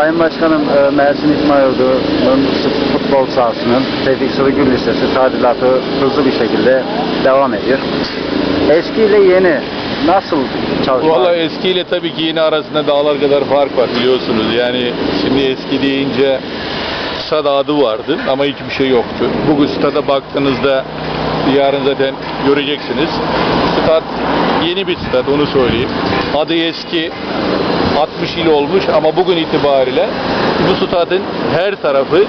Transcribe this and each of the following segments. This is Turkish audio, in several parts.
Sayın Başkanım, e, Mersin İtman Yurdu'nun futbol sahasının Tevfik Sırıgül Lisesi tadilatı hızlı bir şekilde devam ediyor. Eski ile yeni nasıl çalışma? Valla eskiyle tabii ki yeni arasında dağlar kadar fark var biliyorsunuz. Yani şimdi eski deyince stad adı vardı ama hiçbir şey yoktu. Bugün stada baktığınızda yarın zaten göreceksiniz. Stad yeni bir stad onu söyleyeyim. Adı eski 60 yıl olmuş ama bugün itibariyle bu stadın her tarafı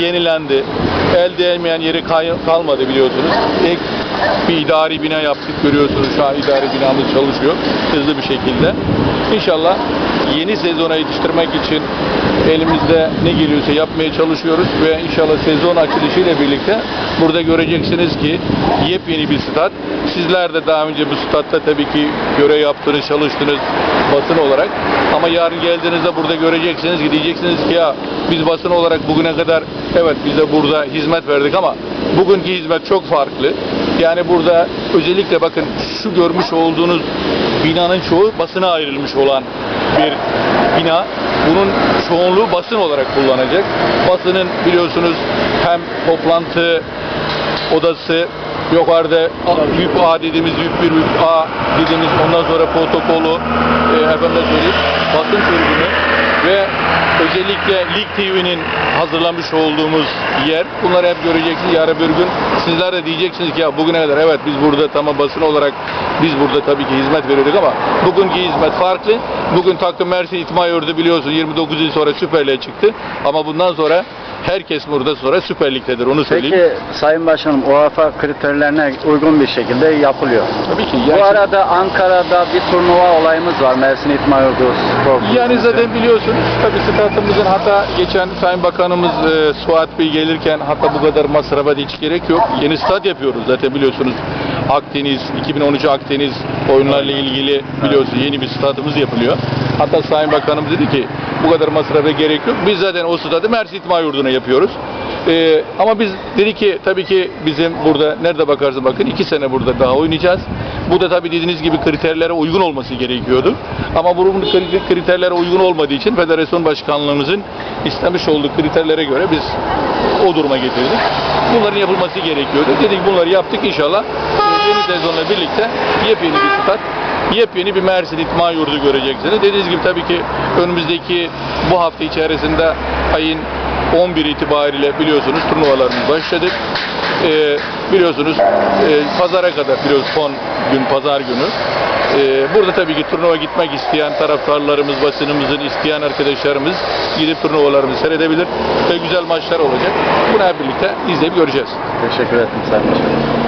yenilendi. El değmeyen yeri kalmadı biliyorsunuz. Bir idari bina yaptık görüyorsunuz şu an idari binamız çalışıyor hızlı bir şekilde. İnşallah yeni sezona yetiştirmek için elimizde ne geliyorsa yapmaya çalışıyoruz ve inşallah sezon açılışıyla birlikte burada göreceksiniz ki yepyeni bir stat. Sizler de daha önce bu statta tabii ki görev yaptınız, çalıştınız basın olarak. Ama yarın geldiğinizde burada göreceksiniz ki diyeceksiniz ki ya biz basın olarak bugüne kadar evet biz de burada hizmet verdik ama bugünkü hizmet çok farklı. Yani burada özellikle bakın şu görmüş olduğunuz binanın çoğu basına ayrılmış olan bir bina. Bunun çoğunluğu basın olarak kullanacak. Basının biliyorsunuz hem toplantı odası yukarıda büyük A dediğimiz büyük bir büyük A dediğimiz ondan sonra protokolü e, efendim söyleyeyim basın tribünü ve özellikle Lig TV'nin hazırlamış olduğumuz yer. Bunları hep göreceksiniz. Yarın bir gün sizler de diyeceksiniz ki ya bugüne kadar evet biz burada tamam basın olarak biz burada tabii ki hizmet veriyorduk ama bugünkü hizmet farklı. Bugün takım Mersin İtma Yurdu biliyorsun 29 yıl sonra Süper Lig'e çıktı. Ama bundan sonra herkes burada sonra Süper Lig'dedir onu söyleyeyim. Peki Sayın Başkanım UEFA kriterlerine uygun bir şekilde yapılıyor. Tabii ki. Bu Yani, arada Ankara'da bir turnuva olayımız var. Mersin İtman Yurdu Spor yani Kulübü'nde. zaten biliyorsunuz tabii statımızın hatta geçen Sayın Bakanımız e, Suat Bey gelirken hatta bu kadar masrafa da hiç gerek yok. Yeni stat yapıyoruz zaten biliyorsunuz. Akdeniz, 2013 Akdeniz oyunlarla ilgili biliyorsunuz yeni bir statımız yapılıyor. Hatta Sayın Bakanımız dedi ki bu kadar masrafa gerek yok. Biz zaten o stadı Mersin İtman Yurdu'na yapıyoruz. Ee, ama biz dedi ki tabii ki bizim burada nerede bakarsa bakın iki sene burada daha oynayacağız. Bu da tabii dediğiniz gibi kriterlere uygun olması gerekiyordu. Ama bunun kri- kriterlere uygun olmadığı için federasyon başkanlığımızın istemiş olduğu kriterlere göre biz o duruma getirdik. Bunların yapılması gerekiyordu. Dedik bunları yaptık inşallah. Yeni sezonla birlikte yepyeni bir stat yepyeni bir Mersin İtman Yurdu göreceksiniz. Dediğiniz gibi tabii ki önümüzdeki bu hafta içerisinde ayın 11 itibariyle biliyorsunuz turnuvalarımız başladık. Ee, biliyorsunuz e, pazara kadar biliyoruz son gün pazar günü. Ee, burada tabii ki turnuva gitmek isteyen taraftarlarımız, basınımızın isteyen arkadaşlarımız gidip turnuvalarımızı seyredebilir ve güzel maçlar olacak. Bunu hep birlikte izleyip göreceğiz. Teşekkür ederim Sayın Başkanım.